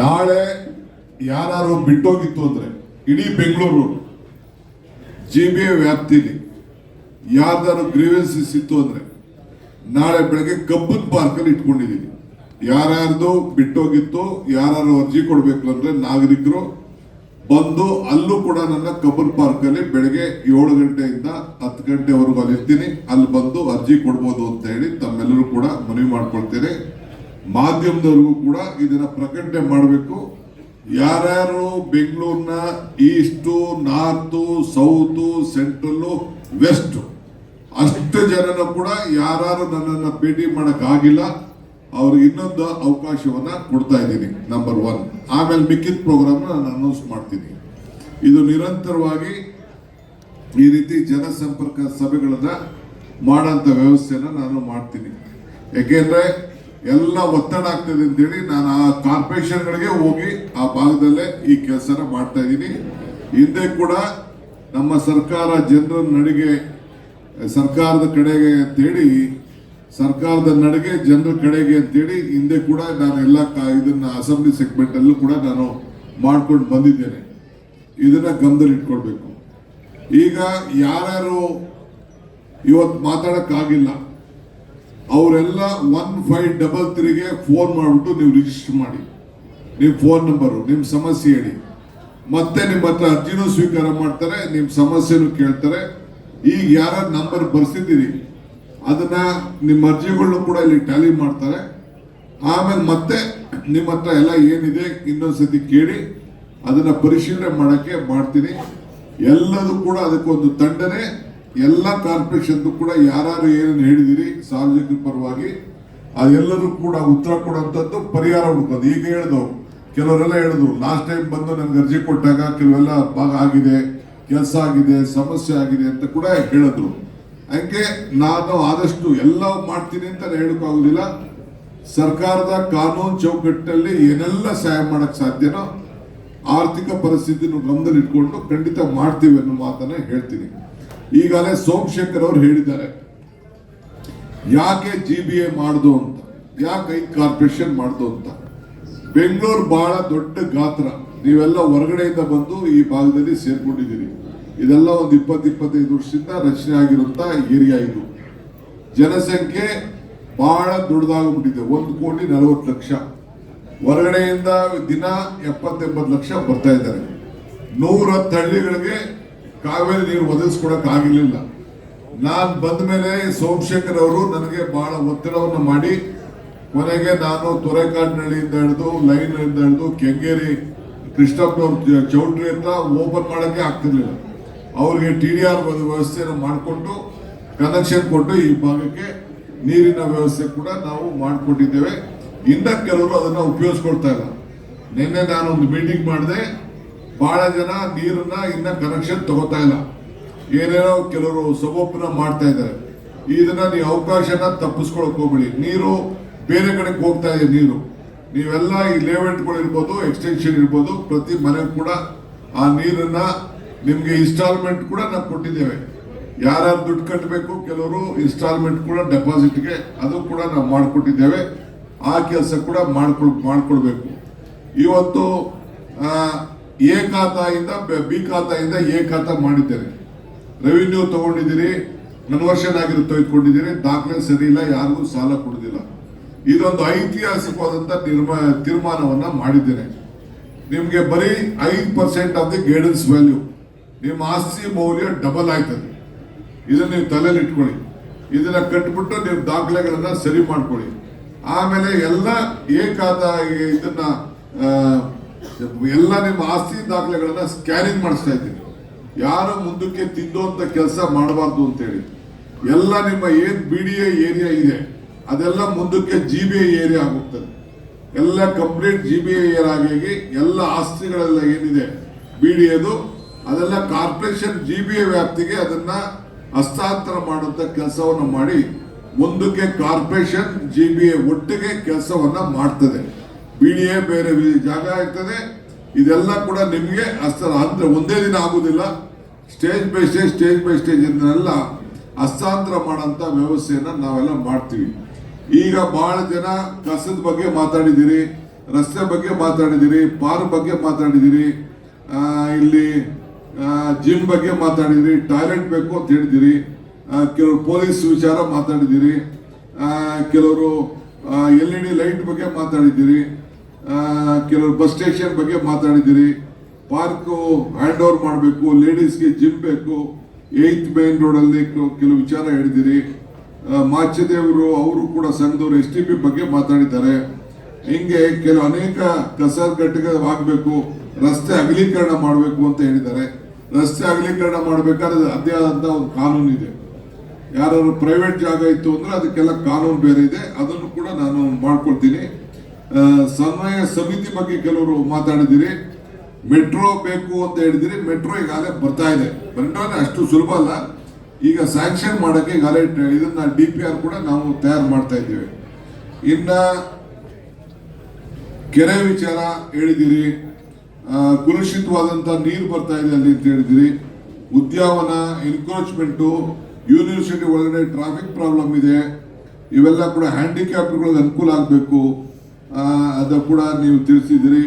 ನಾಳೆ ಯಾರು ಬಿಟ್ಟೋಗಿತ್ತು ಅಂದ್ರೆ ಇಡೀ ಬೆಂಗಳೂರು ಜಿ ಬಿ ಎ ವ್ಯಾಪ್ತಿಲಿ ಯಾರ್ದಾರು ಗ್ರೀವೆನ್ಸಸ್ ಇತ್ತು ಅಂದ್ರೆ ನಾಳೆ ಬೆಳಗ್ಗೆ ಕಬ್ಬನ್ ಪಾರ್ಕಲ್ಲಿ ಇಟ್ಕೊಂಡಿದ್ದೀನಿ. ಯಾರ್ಯಾರ್ದು ಬಿಟ್ಟೋಗಿತ್ತು ಯಾರು ಅರ್ಜಿ ಕೊಡ್ಬೇಕು ಅಂದ್ರೆ ನಾಗರಿಕರು ಬಂದು ಅಲ್ಲೂ ಕೂಡ ನನ್ನ ಕಬ್ಬನ್ ಪಾರ್ಕಲ್ಲಿ ಬೆಳಗ್ಗೆ ಏಳು ಗಂಟೆಯಿಂದ ಹತ್ತು ಗಂಟೆವರೆಗೂ ಅಲ್ಲಿ ಇರ್ತೀನಿ ಅಲ್ಲಿ ಬಂದು ಅರ್ಜಿ ಕೊಡ್ಬೋದು ಅಂತ ಹೇಳಿ ತಮ್ಮೆಲ್ಲರೂ ಕೂಡ ಮನವಿ ಮಾಡ್ಕೊಳ್ತೇನೆ. ಮಾಧ್ಯಮದವ್ರಿಗೂ ಕೂಡ ಇದನ್ನ ಪ್ರಕಟಣೆ ಮಾಡಬೇಕು. ಯಾರ್ಯಾರು ಬೆಂಗಳೂರಿನ east, north, south, central, west ಅಷ್ಟು ಜನನ ಕೂಡ ಯಾರು ನನ್ನನ್ನು ಭೇಟಿ ಮಾಡೋಕ್ಕಾಗಿಲ್ಲ. ಅವ್ರಿಗೆ ಇನ್ನೊಂದು ಅವಕಾಶವನ್ನ ಕೊಡ್ತಾ ಇದ್ದೀನಿ ನಂಬರ್ ಒನ್ ಆಮೇಲೆ ಮಿಕ್ಕಿದ ಪ್ರೋಗ್ರಾಮ್ ನಾನು ಅನೌನ್ಸ್ ಮಾಡ್ತೀನಿ. ಇದು ನಿರಂತರವಾಗಿ ಈ ರೀತಿ ಜನಸಂಪರ್ಕ ಸಭೆಗಳನ್ನ ಮಾಡೋಂಥ ವ್ಯವಸ್ಥೆನ ನಾನು ಮಾಡ್ತೀನಿ. ಯಾಕೆಂದ್ರೆ ಎಲ್ಲ ಒತ್ತಡ ಆಗ್ತದೆ ಅಂತೇಳಿ ನಾನು ಆ ಕಾರ್ಪೊರೇಷನ್ಗಳಿಗೆ ಹೋಗಿ ಆ ಭಾಗದಲ್ಲೇ ಈ ಕೆಲಸನ ಮಾಡ್ತಾ ಇದ್ದೀನಿ. ಹಿಂದೆ ಕೂಡ ನಮ್ಮ ಸರ್ಕಾರ ಜನರ ನಡಿಗೆ, ಸರ್ಕಾರದ ಕಡೆಗೆ ಅಂತೇಳಿ, ಸರ್ಕಾರದ ನಡಿಗೆ ಜನರ ಕಡೆಗೆ ಅಂತೇಳಿ ಹಿಂದೆ ಕೂಡ ನಾನು ಎಲ್ಲ ಇದನ್ನ ಅಸೆಂಬ್ಲಿ ಸೆಗ್ಮೆಂಟ್ ಅಲ್ಲೂ ಕೂಡ ನಾನು ಮಾಡ್ಕೊಂಡು ಬಂದಿದ್ದೇನೆ. ಇದನ್ನ ಗಮನದಲ್ಲಿ ಇಟ್ಕೊಳ್ಬೇಕು. ಈಗ ಯಾರ್ಯಾರು ಇವತ್ತು ಮಾತಾಡಕ್ಕಾಗಿಲ್ಲ ಅವರೆಲ್ಲ ಒನ್ ಫೈವ್ ಡಬಲ್ ತ್ರೀಗೆ ಫೋನ್ ಮಾಡಿಬಿಟ್ಟು ನೀವು ರಿಜಿಸ್ಟರ್ ಮಾಡಿ. ನಿಮ್ಮ ಫೋನ್ ನಂಬರು ನಿಮ್ಮ ಸಮಸ್ಯೆ ಹೇಳಿ. ಮತ್ತೆ ನಿಮ್ಮ ಹತ್ರ ಅರ್ಜಿನೂ ಸ್ವೀಕಾರ ಮಾಡ್ತಾರೆ ನಿಮ್ಮ ಸಮಸ್ಯೆನೂ ಕೇಳ್ತಾರೆ. ಈಗ ಯಾರ ನಂಬರ್ ಬರ್ಸಿದ್ದೀರಿ, ಅದನ್ನ ನಿಮ್ಮ ಅರ್ಜಿಗಳನ್ನು ಕೂಡ ಇಲ್ಲಿ ಟ್ಯಾಲಿ ಮಾಡ್ತಾರೆ. ಆಮೇಲೆ ಮತ್ತೆ ನಿಮ್ಮ ಹತ್ರ ಎಲ್ಲ ಏನಿದೆ ಇನ್ನೊಂದ್ಸತಿ ಕೇಳಿ, ಅದನ್ನ ಪರಿಶೀಲನೆ ಮಾಡೋಕ್ಕೆ ಮಾಡ್ತೀನಿ. ಎಲ್ಲದೂ ಕೂಡ ಅದಕ್ಕೊಂದು ತಂಡನೆ. ಎಲ್ಲ ಕಾರ್ಪೊರೇಷನ್ ಕೂಡ ಯಾರು ಏನೇನು ಹೇಳಿದಿರಿ ಸಾರ್ವಜನಿಕರ ಪರವಾಗಿ ಅದೆಲ್ಲರೂ ಕೂಡ ಉತ್ತರ ಕೊಡುವಂಥದ್ದು ಪರಿಹಾರ ಹುಡುಕೋದು. ಈಗ ಹೇಳಿದ್ರು ಕೆಲವರೆಲ್ಲ ಹೇಳಿದ್ರು ಲಾಸ್ಟ್ ಟೈಮ್ ಬಂದು ನನ್ಗೆ ಅರ್ಜಿ ಕೊಟ್ಟಾಗ ಕೆಲವೆಲ್ಲ ಭಾಗ ಆಗಿದೆ, ಕೆಲಸ ಆಗಿದೆ, ಸಮಸ್ಯೆ ಆಗಿದೆ ಅಂತ ಕೂಡ ಹೇಳಿದ್ರು. ಹಂಗೆ ನಾನು ಆದಷ್ಟು ಎಲ್ಲ ಮಾಡ್ತೀನಿ ಅಂತ ಹೇಳೋಕ್ಕಾಗೋದಿಲ್ಲ ಸರ್ಕಾರದ ಕಾನೂನು ಚೌಕಟ್ಟಲ್ಲಿ ಏನೆಲ್ಲ ಸಹಾಯ ಮಾಡಕ್ ಸಾಧ್ಯನೋ ಆರ್ಥಿಕ ಪರಿಸ್ಥಿತಿನ ಗಮನದಲ್ಲಿಟ್ಕೊಂಡು ಖಂಡಿತ ಮಾಡ್ತೀವಿ ಅನ್ನೋ ಮಾತನ್ನ ಹೇಳ್ತೀನಿ. ಈಗಾಗಲೇ ಸೋಮಶೇಖರ್ ಅವರು ಹೇಳಿದ್ದಾರೆ. ಯಾಕೆ ಜಿ ಬಿ ಎ ಮಾಡ್ದು ಅಂತ? ಯಾಕೆ ಐದು ಕಾರ್ಪೊರೇಷನ್ ಮಾಡ್ದು ಅಂತ? ಬೆಂಗಳೂರು ಬಹಳ ದೊಡ್ಡ ಗಾತ್ರ. ನೀವೆಲ್ಲ ಹೊರಗಡೆಯಿಂದ ಬಂದು ಈ ಭಾಗದಲ್ಲಿ ಸೇರ್ಕೊಂಡಿದ್ದೀರಿ. ಇದೆಲ್ಲ ಒಂದು ಇಪ್ಪತ್ತು, ಇಪ್ಪತ್ತೈದು ವರ್ಷದಿಂದ ರಚನೆ ಆಗಿರುವಂತ ಏರಿಯಾ ಇದು. ಜನಸಂಖ್ಯೆ ಬಹಳ ದೊಡ್ಡದಾಗ್ಬಿಟ್ಟಿದೆ. ಒಂದು ಕೋಟಿ ನಲವತ್ತು ಲಕ್ಷ. ಹೊರಗಡೆಯಿಂದ ದಿನ ಎಪ್ಪತ್ತೆಂಬತ್ತು ಲಕ್ಷ ಬರ್ತಾ ಇದ್ದಾರೆ. ನೂರತ್ತು ಹಳ್ಳಿಗಳಿಗೆ ಕಾವೇರಿ ನೀರು ಒದಗಿಸ್ಕೊಡಕ್ ಆಗಿರ್ಲಿಲ್ಲ ನಾನ್ ಬಂದ ಮೇಲೆ ಸೋಮಶೇಖರ್ ಅವರು ನನಗೆ ಬಹಳ ಒತ್ತಡವನ್ನು ಮಾಡಿ, ಕೊನೆಗೆ ನಾನು ತೊರೆಕಾಡಿನಹಳ್ಳಿಯಿಂದ ಹಿಡಿದು ಲೈನ್ ಇಂದ ಹಿಡಿದು ಕೆಂಗೇರಿ ಕೃಷ್ಣಪ್ಪನವ್ರ ಚೌಟ್ರಿ ಅಂತ ಓಪನ್ ಮಾಡಕ್ಕೆ ಆಗ್ತಿರ್ಲಿಲ್ಲ. ಅವ್ರಿಗೆ ಟಿ ಡಿ ಆರ್ ವ್ಯವಸ್ಥೆಯನ್ನು ಮಾಡಿಕೊಂಡು ಕನೆಕ್ಷನ್ ಕೊಟ್ಟು ಈ ಭಾಗಕ್ಕೆ ನೀರಿನ ವ್ಯವಸ್ಥೆ ಕೂಡ ನಾವು ಮಾಡಿಕೊಟ್ಟಿದ್ದೇವೆ. ಇನ್ನ ಕೆಲವರು ಅದನ್ನು ಉಪಯೋಗಿಸ್ಕೊಳ್ತಾ ಇಲ್ಲ. ನಿನ್ನೆ ನಾನು ಒಂದು ಮೀಟಿಂಗ್ ಮಾಡಿದೆ. ಬಹಳ ಜನ ನೀರನ್ನ ಇನ್ನ ಕನೆಕ್ಷನ್ ತಗೋತಾ ಇಲ್ಲ. ಏನೇನೋ ಕೆಲವರು ಸಬೋಪನ ಮಾಡ್ತಾ ಇದ್ದಾರೆ. ಇದನ್ನ ನೀವು ಅವಕಾಶನ ತಪ್ಪಿಸ್ಕೊಳಕ್ ಹೋಗ್ಬೇಡಿ. ನೀರು ಬೇರೆ ಕಡೆಗೆ ಹೋಗ್ತಾ ಇದೆ ನೀರು. ನೀವೆಲ್ಲ ಈ ಲೇಔಟ್ಗಳು ಇರ್ಬೋದು ಎಕ್ಸ್ಟೆನ್ಷನ್ ಇರ್ಬೋದು, ಪ್ರತಿ ಮನೆಗೂ ಕೂಡ ಆ ನೀರನ್ನ ನಿಮ್ಗೆ ಇನ್ಸ್ಟಾಲ್ಮೆಂಟ್ ಕೂಡ ನಾವು ಕೊಟ್ಟಿದ್ದೇವೆ. ಯಾರ್ಯಾರು ದುಡ್ಡು ಕಟ್ಟಬೇಕು ಕೆಲವರು ಇನ್ಸ್ಟಾಲ್ಮೆಂಟ್ ಕೂಡ ಡೆಪಾಸಿಟ್ಗೆ ಅದು ಕೂಡ ನಾವು ಮಾಡಿಕೊಟ್ಟಿದ್ದೇವೆ. ಆ ಕೆಲಸ ಕೂಡ ಮಾಡ್ಕೊಳ್, ಮಾಡ್ಕೊಳ್ಬೇಕು. ಇವತ್ತು ಎ ಖಾತಾಯಿಂದ ಬ- ಖಾತಾಯಿಂದ ಎ ಖಾತಾ ಮಾಡಿದ್ದೇನೆ. ರೆವಿನ್ಯೂ ತಗೊಂಡಿದ್ದೀರಿ ಕನ್ವರ್ಷನ್ ಆಗಿರೋ ತೆಗೆದುಕೊಂಡಿದ್ದೀರಿ, ದಾಖಲೆ ಸರಿ ಇಲ್ಲ, ಯಾರಿಗೂ ಸಾಲ ಕೊಡೋದಿಲ್ಲ. ಇದೊಂದು ಐತಿಹಾಸಿಕವಾದಂಥ ನಿರ್ಮ, ತೀರ್ಮಾನವನ್ನು ಮಾಡಿದ್ದೇನೆ. ನಿಮಗೆ ಬರೀ ಐದು percent of the guidance value ನಿಮ್ಮ ಆಸ್ತಿ ಮೌಲ್ಯ ಡಬಲ್ ಆಯ್ತದೆ. ಇದನ್ನ ನೀವು ತಲೆಯಲ್ಲಿ ಇಟ್ಕೊಳ್ಳಿ. ಇದನ್ನ ಕಟ್ಬಿಟ್ಟು ನೀವು ದಾಖಲೆಗಳನ್ನ ಸರಿ ಮಾಡ್ಕೊಳ್ಳಿ. ಆಮೇಲೆ ಎಲ್ಲ ಏಕಾದ ಇದನ್ನ ಎಲ್ಲ ನಿಮ್ಮ ಆಸ್ತಿ ದಾಖಲೆಗಳನ್ನ ಸ್ಕ್ಯಾನಿಂಗ್ ಮಾಡಿಸ್ತಾ ಇದ್ದೀನಿ ಯಾರು ಮುಂದಕ್ಕೆ ತಿದ್ದುವಂತ ಕೆಲಸ ಮಾಡಬಾರ್ದು ಅಂತೇಳಿ ಎಲ್ಲ ನಿಮ್ಮ ಏನ್ ಬಿ ಡಿ ಎ ಏರಿಯಾ ಇದೆ, ಅದೆಲ್ಲ ಮುಂದಕ್ಕೆ ಜಿ ಬಿ ಐ ಏರಿಯಾ ಆಗುತ್ತದೆ. ಎಲ್ಲ ಕಂಪ್ಲೀಟ್ ಜಿ ಬಿ ಐ ಆಗಿ ಎಲ್ಲ ಆಸ್ತಿಗಳೆಲ್ಲ ಏನಿದೆ ಬಿ ಡಿ ಎದು ಅದೆಲ್ಲ ಕಾರ್ಪೊರೇಷನ್ ಜಿ ಬಿ ಐ ವ್ಯಾಪ್ತಿಗೆ ಅದನ್ನ ಹಸ್ತಾಂತರ ಮಾಡುವಂತ ಕೆಲಸವನ್ನು ಮಾಡಿ, ಮುಂದಕ್ಕೆ ಕಾರ್ಪೊರೇಷನ್ ಜಿ ಬಿ ಐ ಒಟ್ಟಿಗೆ ಕೆಲಸವನ್ನ ಮಾಡ್ತದೆ. ಬಿ ಡಿ ಎ ಬೇರೆ ಜಾಗ ಇರ್ತದೆ. ಇದೆಲ್ಲ ಕೂಡ ನಿಮಗೆ ಹಸ್ತ ಅಂದ್ರೆ ಒಂದೇ ದಿನ ಆಗೋದಿಲ್ಲ. Stage by stage stage by stage ಇದನ್ನೆಲ್ಲ ಹಸ್ತಾಂತರ ಮಾಡೋಂಥ ವ್ಯವಸ್ಥೆಯನ್ನ ನಾವೆಲ್ಲ ಮಾಡ್ತೀವಿ. ಈಗ ಬಹಳ ಜನ ಕಸದ ಬಗ್ಗೆ ಮಾತಾಡಿದ್ದೀರಿ ರಸ್ತೆ ಬಗ್ಗೆ ಮಾತಾಡಿದಿರಿ ಪಾರ್ಕ್ ಬಗ್ಗೆ ಮಾತಾಡಿದಿರಿ ಇಲ್ಲಿ ಜಿಮ್ ಬಗ್ಗೆ ಮಾತಾಡಿದಿರಿ ಟಾಯ್ಲೆಟ್ ಬೇಕು ಅಂತ ಹೇಳಿದಿರಿ ಕೆಲವರು ಪೊಲೀಸ್ ವಿಚಾರ ಮಾತಾಡಿದಿರಿ ಕೆಲವರು ಎಲ್ ಇ ಡಿ ಲೈಟ್ ಬಗ್ಗೆ ಮಾತಾಡಿದಿರಿ ಆ, ಕೆಲವರು ಬಸ್ ಸ್ಟೇಷನ್ ಬಗ್ಗೆ ಮಾತಾಡಿದ್ದೀರಿ. ಪಾರ್ಕು ಹ್ಯಾಂಡ್ ಓವರ್ ಮಾಡಬೇಕು, ಲೇಡೀಸ್ಗೆ ಜಿಮ್ ಬೇಕು, ಏಯ್ತ್ ಮೇನ್ ರೋಡಲ್ಲಿ ಕೆಲವು ವಿಚಾರ ಹೇಳಿದಿರಿ ಮಾಚದೇವರು ಅವರು ಕೂಡ ಸಂಘದವರು ಎಸ್ ಟಿ ಪಿ ಬಗ್ಗೆ ಮಾತಾಡಿದ್ದಾರೆ. ಹಿಂಗೆ ಕೆಲವು ಅನೇಕ ಕಸ ಆಗಬೇಕು, ರಸ್ತೆ ಅಗಲೀಕರಣ ಮಾಡಬೇಕು ಅಂತ ಹೇಳಿದ್ದಾರೆ. ರಸ್ತೆ ಅಗಲೀಕರಣ ಮಾಡಬೇಕಾದ್ರೆ ಅದೇ ಆದಂಥ ಒಂದು ಕಾನೂನು ಇದೆ. ಯಾರು ಪ್ರೈವೇಟ್ ಜಾಗ ಇತ್ತು ಅಂದ್ರೆ ಅದಕ್ಕೆಲ್ಲ ಕಾನೂನು ಬೇರೆ ಇದೆ. ಅದನ್ನು ಕೂಡ ನಾನು ಮಾಡ್ಕೊಳ್ತೀನಿ. ಸಮನ್ವಯ ಸಮಿತಿ ಬಗ್ಗೆ ಕೆಲವರು ಮಾತಾಡಿದಿರಿ. ಮೆಟ್ರೋ ಬೇಕು ಅಂತ ಹೇಳಿದಿರಿ. ಮೆಟ್ರೋ ಈಗಾಗಲೇ ಬರ್ತಾ ಇದೆ. ಮೆಟ್ರೋ ಅಷ್ಟು ಸುಲಭ ಅಲ್ಲ. ಈಗ ಸ್ಯಾಂಕ್ಷನ್ ಮಾಡೋಕ್ಕೆ ಈಗಾಗಲೇ ಇದನ್ನ ಡಿ ಪಿ ಆರ್ ಕೂಡ ನಾವು ತಯಾರು ಮಾಡ್ತಾ ಇದ್ದೇವೆ. ಇನ್ನ ಕೆರೆ ವಿಚಾರ ಹೇಳಿದಿರಿ. ಕುಲುಷಿತವಾದಂಥ ನೀರು ಬರ್ತಾ ಇದೆ ಅಲ್ಲಿ ಅಂತ ಹೇಳಿದಿರಿ. ಉದ್ಯಾವನ ಎನ್ಕ್ರೋಚ್ಮೆಂಟು ಯೂನಿವರ್ಸಿಟಿ ಒಳಗಡೆ ಟ್ರಾಫಿಕ್ ಪ್ರಾಬ್ಲಮ್ ಇದೆ. ಇವೆಲ್ಲ ಕೂಡ ಹ್ಯಾಂಡಿಕ್ಯಾಪ್ಗಳಿಗೆ ಅನುಕೂಲ ಆಗಬೇಕು. ಅದು ಕೂಡ ನೀವು ತಿಳಿಸಿದಿರಿ.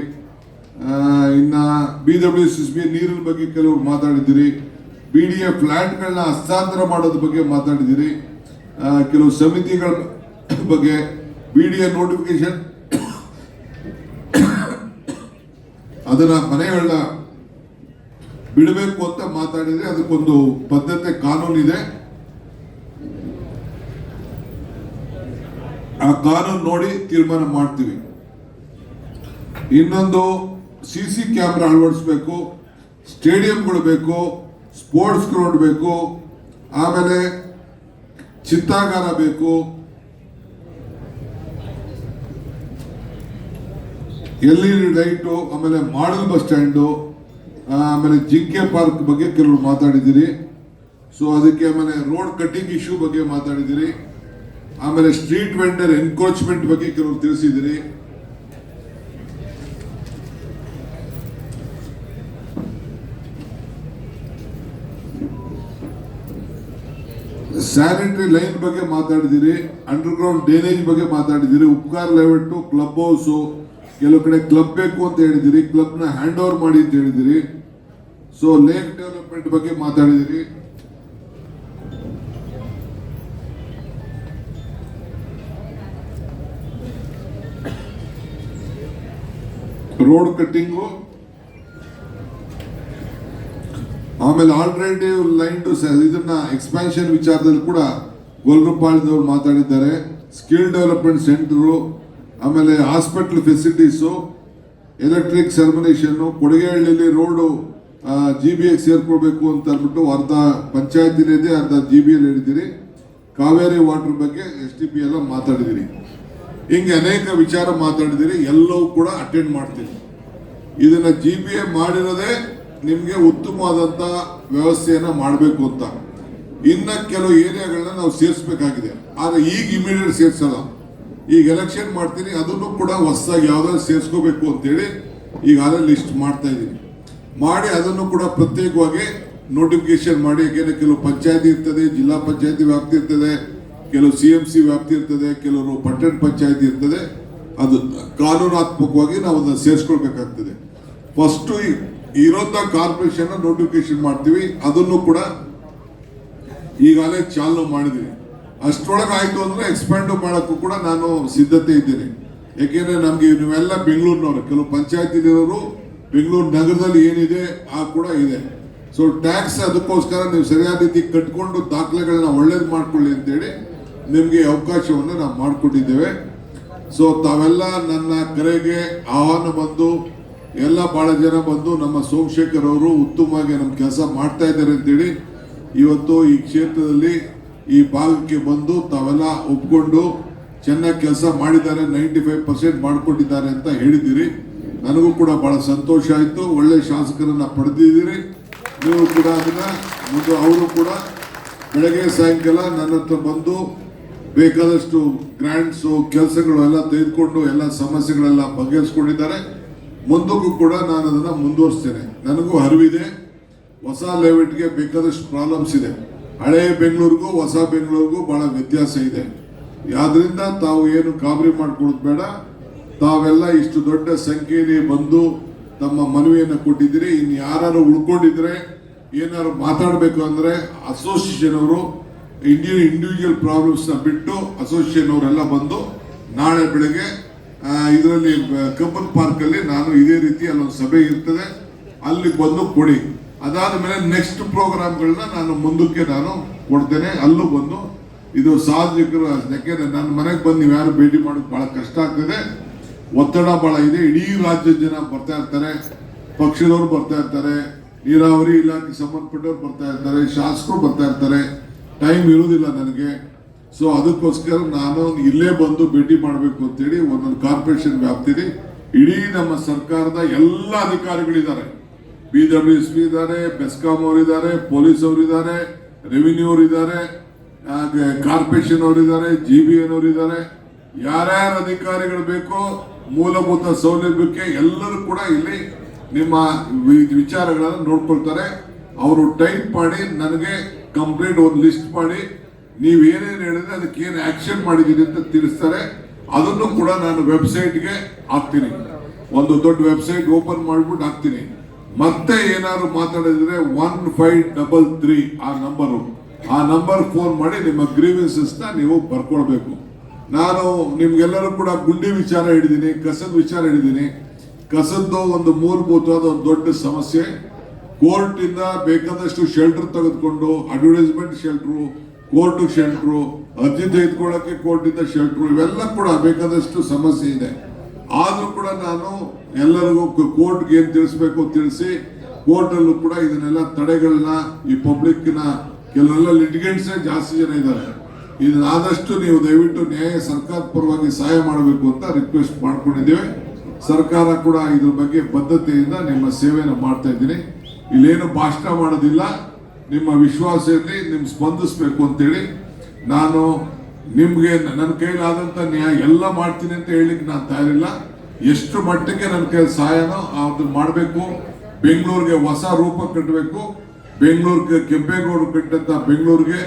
ಇನ್ನು ಬಿ ಡಬ್ಲ್ಯೂ ಎಸ್ ಬಿ ನೀರಿನ ಬಗ್ಗೆ ಕೆಲವರು ಮಾತಾಡಿದಿರಿ. ಬಿ ಡಿ ಎ ಫ್ಲಾಟ್ಗಳನ್ನ ಹಸ್ತಾಂತರ ಮಾಡೋದ್ರ ಬಗ್ಗೆ ಮಾತಾಡಿದಿರಿ. ಕೆಲವು ಸಮಿತಿಗಳ ಬಗ್ಗೆ ಬಿ ಡಿ ಎ ನೋಟಿಫಿಕೇಶನ್ ಅದನ್ನ ಮನೆಗಳನ್ನ ಬಿಡಬೇಕು ಅಂತ ಮಾತಾಡಿದ್ರೆ ಅದಕ್ಕೊಂದು ಪದ್ಧತಿ, ಕಾನೂನಿದೆ. ಆ ಕಾನೂನು ನೋಡಿ ತೀರ್ಮಾನ ಮಾಡ್ತೀವಿ. ಇನ್ನೊಂದು ಸಿ ಸಿ ಕ್ಯಾಮ್ರಾ ಅಳವಡಿಸ್ಬೇಕು, ಸ್ಟೇಡಿಯಂಗಳು ಬೇಕು ಸ್ಪೋರ್ಟ್ಸ್ ಗ್ರೌಂಡ್ ಬೇಕು, ಆಮೇಲೆ ಚಿತ್ತಾಗಾರ ಬೇಕು. ಎಲ್ ಇ ಡಿ ಲೈಟು, ಆಮೇಲೆ ಮಾಡಲ್ ಬಸ್ ಸ್ಟ್ಯಾಂಡು ಆಮೇಲೆ ಜಿಂಕೆ ಪಾರ್ಕ್ ಬಗ್ಗೆ ಕೆಲವರು ಮಾತಾಡಿದ್ದೀರಿ. ಸೊ ಅದಕ್ಕೆ ಆಮೇಲೆ ರೋಡ್ ಕಟ್ಟಿಂಗ್ ಇಶ್ಯೂ ಬಗ್ಗೆ ಮಾತಾಡಿದಿರಿ ಆಮೇಲೆ ಸ್ಟ್ರೀಟ್ ವೆಂಡರ್ ಎನ್ಕ್ರೋಚ್ಮೆಂಟ್ ಬಗ್ಗೆ ಕೆಲವರು ತಿಳಿಸಿದಿರಿ. ಸ್ಯಾನಿಟರಿ ಲೈನ್ ಬಗ್ಗೆ ಮಾತಾಡಿದಿರಿ ಅಂಡರ್ ಗ್ರೌಂಡ್ ಡ್ರೈನೇಜ್ ಬಗ್ಗೆ ಮಾತಾಡಿದಿರಿ, ಉಪ್ಕಾರ್ ಲೆವೆಟ್ಟು ಕ್ಲಬ್ ಹೌಸು, ಕೆಲವು ಕಡೆ ಕ್ಲಬ್ ಬೇಕು ಅಂತ ಹೇಳಿದಿರಿ, ಕ್ಲಬ್ನ ಹ್ಯಾಂಡ್ ಓವರ್ ಮಾಡಿ ಅಂತ ಹೇಳಿದಿರಿ. ಸೊ ಲೇಕ್ ಡೆವಲಪ್ಮೆಂಟ್ ಬಗ್ಗೆ ಮಾತಾಡಿದಿರಿ. ರೋಡ್ ಕಟ್ಟಿಂಗು ಆಮೇಲೆ ಆಲ್ಟರ್ನೇಟಿವ್ ಲೈನ್ ಟು ಇದನ್ನ ಎಕ್ಸ್ಪಾನ್ಷನ್ ವಿಚಾರದಲ್ಲಿ ಕೂಡ ಗೋಲ್ರಪಾಳ್ಯದವ್ರು ಮಾತಾಡಿದ್ದಾರೆ. ಸ್ಕಿಲ್ ಡೆವಲಪ್ಮೆಂಟ್ ಸೆಂಟರು ಆಮೇಲೆ ಹಾಸ್ಪಿಟ್ಲ್ ಫೆಸಿಲಿಟೀಸು ಎಲೆಕ್ಟ್ರಿಕ್ ಸರ್ಮಿನೇಷನ್ನು ಕೊಡಗೇಹಳ್ಳಿಯಲ್ಲಿ ರೋಡು ಜಿ ಬಿ ಎಗೆ ಸೇರ್ಕೊಳ್ಬೇಕು ಅಂತ ಅಂದ್ಬಿಟ್ಟು ಅರ್ಧ ಪಂಚಾಯತಿಲಿದೆ ಅರ್ಧ ಜಿ ಬಿ ಅಲ್ಲಿ ಹೇಳಿದ್ದೀರಿ. ಕಾವೇರಿ ವಾಟರ್ ಬಗ್ಗೆ ಎಸ್ ಟಿ ಪಿ ಎಲ್ಲ ಮಾತಾಡಿದಿರಿ ಹಿಂಗೆ ಅನೇಕ ವಿಚಾರ ಮಾತಾಡಿದಿರಿ, ಎಲ್ಲವೂ ಕೂಡ ಅಟೆಂಡ್ ಮಾಡ್ತೀನಿ. ಇದನ್ನ ಜಿ ಬಿ ಎ ಮಾಡಿರೋದೇ ನಿಮಗೆ ಉತ್ತಮವಾದಂತ ವ್ಯವಸ್ಥೆಯನ್ನ ಮಾಡಬೇಕು ಅಂತ. ಇನ್ನು ಕೆಲವು ಏರಿಯಾಗಳನ್ನ ನಾವು ಸೇರಿಸಬೇಕಾಗಿದೆ. ಆದರೆ ಈಗ ಇಮಿಡಿಯೇಟ್ ಸೇರಿಸಲ್ಲ. ಈಗ ಎಲೆಕ್ಷನ್ ಮಾಡ್ತೀನಿ, ಅದನ್ನು ಕೂಡ ಹೊಸದಾಗಿ ಯಾವ್ದಾದ್ರು ಸೇರಿಸ್ಕೋಬೇಕು ಅಂತೇಳಿ ಈಗಾಗಲೇ ಲಿಸ್ಟ್ ಮಾಡ್ತಾ ಇದ್ದೀನಿ. ಮಾಡಿ ಅದನ್ನು ಕೂಡ ಪ್ರತ್ಯೇಕವಾಗಿ ನೋಟಿಫಿಕೇಶನ್ ಮಾಡಿ, ಯಾಕೆಂದರೆ ಕೆಲವು ಪಂಚಾಯತಿ ಇರ್ತದೆ, ಜಿಲ್ಲಾ ಪಂಚಾಯತಿ ವ್ಯಾಪ್ತಿ ಇರ್ತದೆ ಕೆಲವು ಸಿ ಎಂ ಸಿ ವ್ಯಾಪ್ತಿ ಇರ್ತದೆ, ಕೆಲವರು ಪಟ್ಟಣ ಪಂಚಾಯತಿ ಇರ್ತದೆ, ಅದು ಕಾನೂನಾತ್ಮಕವಾಗಿ ನಾವು ಅದನ್ನು ಸೇರಿಸ್ಕೊಳ್ಬೇಕಾಗ್ತದೆ. ಫಸ್ಟ್ ಇರೋಂಥ ಕಾರ್ಪೊರೇಷನ್ ನೋಟಿಫಿಕೇಶನ್ ಮಾಡ್ತೀವಿ, ಅದನ್ನು ಕೂಡ ಈಗಾಗಲೇ ಚಾಲನೆ ಮಾಡಿದ್ವಿ. ಅಷ್ಟೊಳಗೆ ಆಯಿತು ಅಂದ್ರೆ ಎಕ್ಸ್ಪ್ಯಾಂಡ್ ಮಾಡೋಕ್ಕೂ ಕೂಡ ನಾನು ಸಿದ್ಧತೆ ಇದ್ದೇನೆ. ಯಾಕೆಂದ್ರೆ ನಮಗೆ ನೀವೆಲ್ಲ ಬೆಂಗಳೂರಿನವರು, ಕೆಲವು ಪಂಚಾಯತಿಲಿರೋರು ಬೆಂಗಳೂರು ನಗರದಲ್ಲಿ ಏನಿದೆ, ಆ ಕೂಡ ಇದೆ. ಸೊ ಟ್ಯಾಕ್ಸ್ ಅದಕ್ಕೋಸ್ಕರ ನೀವು ಸರಿಯಾದ ರೀತಿ ಕಟ್ಕೊಂಡು ದಾಖಲೆಗಳನ್ನ ಒಳ್ಳೇದು ಮಾಡ್ಕೊಳ್ಳಿ ಅಂತೇಳಿ ನಿಮಗೆ ಅವಕಾಶವನ್ನು ನಾವು ಮಾಡಿಕೊಟ್ಟಿದ್ದೇವೆ. ಸೊ ತಾವೆಲ್ಲ ನನ್ನ ಕರೆಗೆ ಆಹ್ವಾನ ಬಂದು, ಎಲ್ಲ ಬಹಳ ಜನ ಬಂದು ನಮ್ಮ ಸೋಮಶೇಖರ್ ಅವರು ಉತ್ತಮವಾಗಿ ನಮ್ಮ ಕೆಲಸ ಮಾಡ್ತಾ ಇದ್ದಾರೆ ಅಂತೇಳಿ ಇವತ್ತು ಈ ಕ್ಷೇತ್ರದಲ್ಲಿ ಈ ಭಾಗಕ್ಕೆ ಬಂದು ತಾವೆಲ್ಲ ಒಪ್ಕೊಂಡು ಚೆನ್ನಾಗಿ ಕೆಲಸ ಮಾಡಿದ್ದಾರೆ, ನೈಂಟಿ ಫೈವ್ ಪರ್ಸೆಂಟ್ ಮಾಡಿಕೊಟ್ಟಿದ್ದಾರೆ ಅಂತ ಹೇಳಿದ್ದೀರಿ. ನನಗೂ ಕೂಡ ಬಹಳ ಸಂತೋಷ ಆಯಿತು. ಒಳ್ಳೆ ಶಾಸಕರನ್ನು ಪಡೆದಿದ್ದೀರಿ. ನೀವು ಕೂಡ ಅದನ್ನು ಮುಂದೆ ಅವರು ಕೂಡ ಬೆಳಗ್ಗೆ ಸಾಯಂಕಾಲ ನನ್ನ ಹತ್ರ ಬಂದು ಬೇಕಾದಷ್ಟು ಗ್ರಾಂಟ್ಸು ಕೆಲಸಗಳು ಎಲ್ಲ ತೆಗೆದುಕೊಂಡು ಎಲ್ಲ ಸಮಸ್ಯೆಗಳೆಲ್ಲ ಬಗೆಹರಿಸ್ಕೊಂಡಿದ್ದಾರೆ. ಮುಂದಕ್ಕೂ ಕೂಡ ನಾನು ಅದನ್ನು ಮುಂದುವರಿಸ್ತೇನೆ. ನನಗೂ ಅರಿವಿದೆ. ಹೊಸ ಲೆವೆಟ್ಗೆ ಬೇಕಾದಷ್ಟು ಪ್ರಾಬ್ಲಮ್ಸ್ ಇದೆ. ಹಳೆಯ ಬೆಂಗಳೂರಿಗೂ ಹೊಸ ಬೆಂಗಳೂರಿಗೂ ಬಹಳ ವ್ಯತ್ಯಾಸ ಇದೆ. ಆದ್ದರಿಂದ ತಾವು ಏನು ಕಾಬರಿ ಮಾಡ್ಕೊಳ್ಳೋದು ಬೇಡ. ತಾವೆಲ್ಲ ಇಷ್ಟು ದೊಡ್ಡ ಸಂಖ್ಯೆಯಲ್ಲಿ ಬಂದು ತಮ್ಮ ಮನವಿಯನ್ನು ಕೊಟ್ಟಿದ್ದೀರಿ. ಇನ್ನು ಯಾರು ಉಳ್ಕೊಂಡಿದ್ರೆ ಏನಾದ್ರು ಮಾತಾಡಬೇಕು ಅಂದರೆ ಅಸೋಸಿಯೇಷನ್ ಅವರು ಇಂಡಿಯನ್ ಇಂಡಿವಿಜುವಲ್ ಪ್ರಾಬ್ಲಮ್ಸ್ನ ಬಿಟ್ಟು ಅಸೋಸಿಯೇಷನ್ ಅವರೆಲ್ಲ ಬಂದು ನಾಳೆ ಬೆಳಗ್ಗೆ ಇದರಲ್ಲಿ ಕಬ್ಬನ್ ಪಾರ್ಕ್ ಅಲ್ಲಿ ನಾನು ಇದೇ ರೀತಿ ಅಲ್ಲೊಂದು ಸಭೆ ಇರ್ತದೆ. ಅಲ್ಲಿ ಬಂದು ಕೊಡಿ. ಅದಾದ ಮೇಲೆ ನೆಕ್ಸ್ಟ್ ಪ್ರೋಗ್ರಾಮ್ಗಳನ್ನ ನಾನು ಮುಂದಕ್ಕೆ ನಾನು ಕೊಡ್ತೇನೆ. ಅಲ್ಲೂ ಬಂದು ಇದು ಸಾರ್ವಜನಿಕರು ಯಾಕೆಂದರೆ ನನ್ನ ಮನೆಗೆ ಬಂದು ನೀವು ಯಾರು ಭೇಟಿ ಮಾಡೋದು ಬಹಳ ಕಷ್ಟ ಆಗ್ತದೆ. ಒತ್ತಡ ಬಹಳ ಇದೆ. ಇಡೀ ರಾಜ್ಯದ ಜನ ಬರ್ತಾ ಇರ್ತಾರೆ. ಪಕ್ಷದವ್ರು ಬರ್ತಾ ಇರ್ತಾರೆ. ನೀರಾವರಿ ಇಲಾಖೆ ಸಂಬಂಧಪಟ್ಟವ್ರು ಬರ್ತಾ ಇರ್ತಾರೆ. ಶಾಸಕರು ಬರ್ತಾ ಇರ್ತಾರೆ. ಟೈಮ್ ಇರುವುದಿಲ್ಲ ನನಗೆ. ಸೊ ಅದಕ್ಕೋಸ್ಕರ ನಾನು ಇಲ್ಲೇ ಬಂದು ಭೇಟಿ ಮಾಡಬೇಕು ಅಂತೇಳಿ ಒಂದೊಂದು ಕಾರ್ಪೊರೇಷನ್ ವ್ಯಾಪ್ತಿಲಿ ಇಡೀ ನಮ್ಮ ಸರ್ಕಾರದ ಎಲ್ಲ ಅಧಿಕಾರಿಗಳಿದ್ದಾರೆ. ಬಿ ಡಬ್ಲ್ಯೂ ಎಸ್ ಪಿ ಇದ್ದಾರೆ ಬೆಸ್ಕಾಂ ಅವರಿದ್ದಾರೆ, ಪೊಲೀಸ್ ಅವರಿದ್ದಾರೆ ರೆವಿನ್ಯೂ ಅವರಿದ್ದಾರೆ ಕಾರ್ಪೊರೇಷನ್ ಅವರಿದ್ದಾರೆ ಜಿ ಬಿ ಅವರಿದ್ದಾರೆ. ಯಾರ್ಯಾರ ಅಧಿಕಾರಿಗಳು ಬೇಕೋ ಮೂಲಭೂತ ಸೌಲಭ್ಯಕ್ಕೆ ಎಲ್ಲರೂ ಕೂಡ ಇಲ್ಲಿ ನಿಮ್ಮ ವಿಚಾರಗಳನ್ನು ನೋಡ್ಕೊಳ್ತಾರೆ. ಅವರು ಟೈಪ್ ಮಾಡಿ ನನಗೆ ಕಂಪ್ಲೀಟ್ ಒಂದು ಲಿಸ್ಟ್ ಮಾಡಿ, ನೀವು ಏನೇನು ಹೇಳಿದ್ರೆ ಅದಕ್ಕೆ ಏನು ಆಕ್ಷನ್ ಮಾಡಿದ್ದೀರಿ ಅಂತ ತಿಳಿಸ್ತಾರೆ. ಅದನ್ನು ಕೂಡ ನಾನು ವೆಬ್ಸೈಟ್ಗೆ ಹಾಕ್ತೀನಿ. ಒಂದು ದೊಡ್ಡ ವೆಬ್ಸೈಟ್ ಓಪನ್ ಮಾಡಿಬಿಟ್ಟು ಹಾಕ್ತೀನಿ. ಮತ್ತೆ ಏನಾದ್ರು ಮಾತಾಡಿದ್ರೆ ಒನ್ ಫೈವ್ ಡಬಲ್ ತ್ರೀ ಆ ನಂಬರು. ಆ ನಂಬರ್ ಫೋನ್ ಮಾಡಿ ನಿಮ್ಮ ಗ್ರೀವೆನ್ಸಸ್ನ ನೀವು ಬರ್ಕೊಳ್ಬೇಕು. ನಾನು ನಿಮ್ಗೆಲ್ಲರೂ ಕೂಡ ಗುಂಡಿ ವಿಚಾರ ಹಿಡಿದೀನಿ ಕಸದ ವಿಚಾರ ಹಿಡಿದೀನಿ ಕಸದ್ದು ಒಂದು ಮೂಲಭೂತವಾದ ಒಂದು ದೊಡ್ಡ ಸಮಸ್ಯೆ. ಕೋರ್ಟ್ ಇಂದ ಬೇಕಾದಷ್ಟು ಶೆಲ್ಟರ್ ತೆಗೆದುಕೊಂಡು ಅಡ್ವರ್ಟೈಸ್ಮೆಂಟ್ ಶೆಲ್ಟ್ರು ಕೋರ್ಟ್ ಶೆಲ್ಟ್ರು ಅರ್ಜಿ ತೆಗೆದುಕೊಳ್ಳಕ್ಕೆ ಕೋರ್ಟ್ ಇಂದ ಶೆಲ್ಟರ್ ಇವೆಲ್ಲ ಕೂಡ ಬೇಕಾದಷ್ಟು ಸಮಸ್ಯೆ ಇದೆ. ಆದರೂ ಕೂಡ ನಾನು ಎಲ್ಲರಿಗೂ ಕೋರ್ಟ್ಗೆ ಏನು ತಿಳಿಸ್ಬೇಕು ತಿಳಿಸಿ, ಕೋರ್ಟಲ್ಲೂ ಕೂಡ ಇದನ್ನೆಲ್ಲ ತಡೆಗಳನ್ನ ಈ ಪಬ್ಲಿಕ್ನ ಕೆಲವೆಲ್ಲ ಲಿಟಿಗೆಂಟ್ಸೇ ಜಾಸ್ತಿ ಜನ ಇದ್ದಾರೆ. ಇದನ್ನ ಆದಷ್ಟು ನೀವು ದಯವಿಟ್ಟು ನ್ಯಾಯ ಸರ್ಕಾರ ಪರವಾಗಿ ಸಹಾಯ ಮಾಡಬೇಕು ಅಂತ ರಿಕ್ವೆಸ್ಟ್ ಮಾಡ್ಕೊಂಡಿದ್ದೇವೆ. ಸರ್ಕಾರ ಕೂಡ ಇದ್ರ ಬಗ್ಗೆ ಬದ್ಧತೆಯಿಂದ ನಿಮ್ಮ ಸೇವೆಯನ್ನು ಮಾಡ್ತಾ ಇದ್ದೀನಿ. ಇಲ್ಲೇನು ಭಾಷಣ ಮಾಡೋದಿಲ್ಲ. ನಿಮ್ಮ ವಿಶ್ವಾಸ ಇರಲಿ ನಿಮ್ ಸ್ಪಂದಿಸ್ಬೇಕು ಅಂತೇಳಿ ನಾನು ನಿಮಗೆ ನನ್ನ ಕೈಲಾದಂತ ನ್ಯಾಯ ಎಲ್ಲ ಮಾಡ್ತೀನಿ ಅಂತ ಹೇಳಿಕ್ ನಾನು ತಯಾರಿಲ್ಲ. ಎಷ್ಟು ಮಟ್ಟಿಗೆ ನನ್ನ ಕೈ ಸಹಾಯನೋ ಅದನ್ನ ಮಾಡಬೇಕು. ಬೆಂಗಳೂರಿಗೆ ಹೊಸ ರೂಪ ಕಟ್ಟಬೇಕು. ಬೆಂಗಳೂರಿಗೆ ಕೆಂಪೇಗೌಡರು ಕಟ್ಟಂತ ಬೆಂಗಳೂರಿಗೆ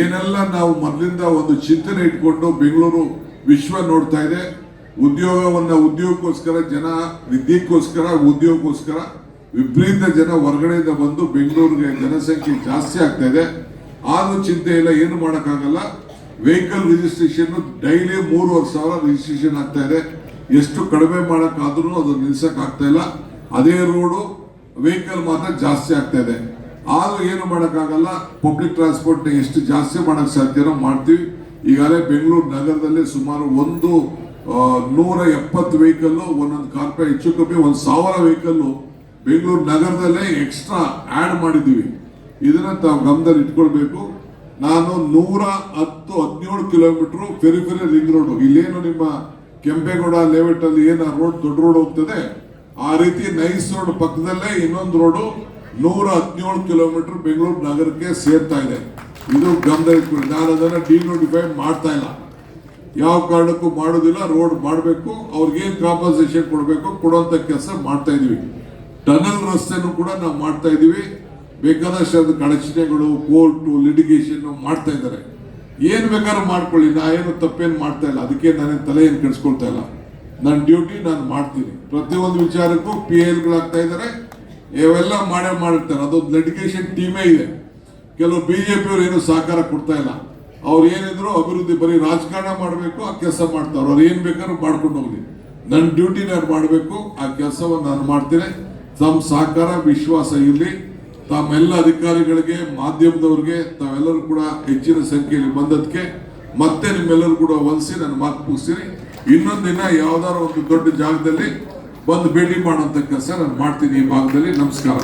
ಏನೆಲ್ಲ ನಾವು ಮೊದಲಿಂದ ಒಂದು ಚಿಂತನೆ ಇಟ್ಕೊಂಡು ಬೆಂಗಳೂರು ವಿಶ್ವ ನೋಡ್ತಾ ಇದೆ. ಉದ್ಯೋಗವನ್ನ ಉದ್ಯೋಗಕ್ಕೋಸ್ಕರ, ಜನ ವಿದ್ಯೆಗೋಸ್ಕರ, ಉದ್ಯೋಗಕ್ಕೋಸ್ಕರ ವಿಪರೀತ ಜನ ಹೊರಗಡೆಯಿಂದ ಬಂದು ಬೆಂಗಳೂರಿಗೆ ಜನಸಂಖ್ಯೆ ಜಾಸ್ತಿ ಆಗ್ತಾ ಇದೆ. ಆದ್ರೂ ಚಿಂತೆ ಇಲ್ಲ, ಏನು ಮಾಡೋಕ್ಕಾಗಲ್ಲ. ವೆಹಿಕಲ್ ರಿಜಿಸ್ಟ್ರೇಷನ್ ಡೈಲಿ ಮೂರುವರೆ ಸಾವಿರ ರಿಜಿಸ್ಟ್ರೇಷನ್ ಆಗ್ತಾ ಇದೆ. ಎಷ್ಟು ಕಡಿಮೆ ಮಾಡೋಕ್ಕಾದ್ರೂ ಅದು ನಿಲ್ಸೋಕ್ಕಾಗ್ತಾ ಇಲ್ಲ. ಅದೇ ರೋಡು ವೆಹಿಕಲ್ ಮಾತ್ರ ಜಾಸ್ತಿ ಆಗ್ತಾ ಇದೆ. ಆದ್ರೂ ಏನು ಮಾಡೋಕ್ಕಾಗಲ್ಲ ಪಬ್ಲಿಕ್ ಟ್ರಾನ್ಸ್ಪೋರ್ಟ್ ಎಷ್ಟು ಜಾಸ್ತಿ ಮಾಡಕ್ ಸಾಧ್ಯನೋ ಮಾಡ್ತೀವಿ. ಈಗಾಗಲೇ ಬೆಂಗಳೂರು ನಗರದಲ್ಲಿ ಸುಮಾರು ಒಂದು ನೂರ ಎಪ್ಪತ್ತು ವೆಹಿಕಲ್ ಒಂದೊಂದು ಕಾರ್ಪೊರೇಟ್ ಹೆಚ್ಚು ಕಮ್ಮಿ ಒಂದು ಸಾವಿರ ವೆಹಿಕಲ್ ಬೆಂಗಳೂರು ನಗರದಲ್ಲೇ ಎಕ್ಸ್ಟ್ರಾ ಆಡ್ ಮಾಡಿದ್ದೀವಿ. ಇದನ್ನ ತಾವು ಗಮನದಲ್ಲಿ ಇಟ್ಕೊಳ್ಬೇಕು. ನಾನು ನೂರ ಹತ್ತು, ಹದಿನೇಳು ಕಿಲೋಮೀಟರ್ ಫೆರಿಫೆರಿ ರಿಂಗ್ ರೋಡ್ ಇಲ್ಲೇನು ನಿಮ್ಮ ಕೆಂಪೇಗೌಡ, ಲೇಔಟ್ ಅಲ್ಲಿ ಏನು ರೋಡ್ ದೊಡ್ಡ ರೋಡ್ ಹೋಗ್ತದೆ? ಆ ರೀತಿ ನೈಸ್ ರೋಡ್ ಪಕ್ಕದಲ್ಲೇ ಇನ್ನೊಂದು ರೋಡು ನೂರ ಹದಿನೇಳು ಕಿಲೋಮೀಟರ್ ಬೆಂಗಳೂರು ನಗರಕ್ಕೆ ಸೇರ್ತಾ ಇದೆ. ಇದು ಗಮನದಲ್ಲಿ ನಾನು ಡಿ ಯು ಮಾಡ್ತಾ ಇಲ್ಲ. ಯಾವ ಕಾರಣಕ್ಕೂ ಮಾಡೋದಿಲ್ಲ. ರೋಡ್ ಮಾಡಬೇಕು. ಅವ್ರಿಗೇನ್ ಕಾಂಪನ್ಸೇಷನ್ ಕೊಡಬೇಕು. ಕೊಡುವಂತ ಕೆಲಸ ಮಾಡ್ತಾ ಇದೀವಿ. ಟನಲ್ ರಸ್ತೆನೂ ಕೂಡ ನಾವು ಮಾಡ್ತಾ ಇದೀವಿ. ಬೇಕಾದಷ್ಟು ಕಳಚನೆಗಳು ಕೋರ್ಟು ಲಿಟಿಗೇಷನ್ ಮಾಡ್ತಾ ಇದ್ದಾರೆ. ಏನು ಬೇಕಾದ್ರೂ ಮಾಡ್ಕೊಳ್ಳಿ. ನಾ ಏನು ತಪ್ಪೇನು ಮಾಡ್ತಾ ಇಲ್ಲ. ಅದಕ್ಕೆ ನಾನು ತಲೆ ಏನು ಕೆಡಿಸ್ಕೊಳ್ತಾ ಇಲ್ಲ. ನನ್ನ ಡ್ಯೂಟಿ ನಾನು ಮಾಡ್ತೀನಿ. ಪ್ರತಿಯೊಂದು ವಿಚಾರಕ್ಕೂ ಪಿ ಎಲ್ಗಳಾಗ್ತಾ ಇದ್ದಾರೆ. ಇವೆಲ್ಲ ಮಾಡೇ ಮಾಡಿರ್ತಾರೆ. ಅದೊಂದು ಲಿಟಿಗೇಷನ್ ಟೀಮೇ ಇದೆ. ಕೆಲವು ಬಿಜೆಪಿ ಅವರು ಏನು ಸಹಕಾರ ಕೊಡ್ತಾ ಇಲ್ಲ. ಅವ್ರು ಏನಿದ್ರು ಅಭಿವೃದ್ಧಿ ಬರೀ ರಾಜಕಾರಣ ಮಾಡಬೇಕು, ಆ ಕೆಲಸ ಮಾಡ್ತಾರೆ. ಅವ್ರು ಏನು ಬೇಕಾದ್ರೂ ಮಾಡ್ಕೊಂಡು ಹೋಗ್ಲಿ. ನನ್ನ ಡ್ಯೂಟಿ ನಾನು ಮಾಡಬೇಕು, ಆ ಕೆಲಸವನ್ನು ನಾನು ಮಾಡ್ತೇನೆ. ತಮ್ಮ ಸಹಕಾರ, ವಿಶ್ವಾಸ ಇರಲಿ. ತಮ್ಮೆಲ್ಲ ಅಧಿಕಾರಿಗಳಿಗೆ, ಮಾಧ್ಯಮದವ್ರಿಗೆ, ತಾವೆಲ್ಲರೂ ಕೂಡ ಹೆಚ್ಚಿನ ಸಂಖ್ಯೆಯಲ್ಲಿ ಬಂದದಕ್ಕೆ ಮತ್ತೆ ನಿಮ್ಮೆಲ್ಲರೂ ಕೂಡ ಹೊಲಿಸಿ ನಾನು ಮಾತು ಮುಗಿಸ್ತೀನಿ. ಇನ್ನೊಂದು ದಿನ ಯಾವ್ದಾದ್ರು ಒಂದು ದೊಡ್ಡ ಜಾಗದಲ್ಲಿ ಬಂದು ಭೇಟಿ ಮಾಡೋಂಥ ಕೆಲಸ ನಾನು ಮಾಡ್ತೀನಿ ಈ ಭಾಗದಲ್ಲಿ. ನಮಸ್ಕಾರ.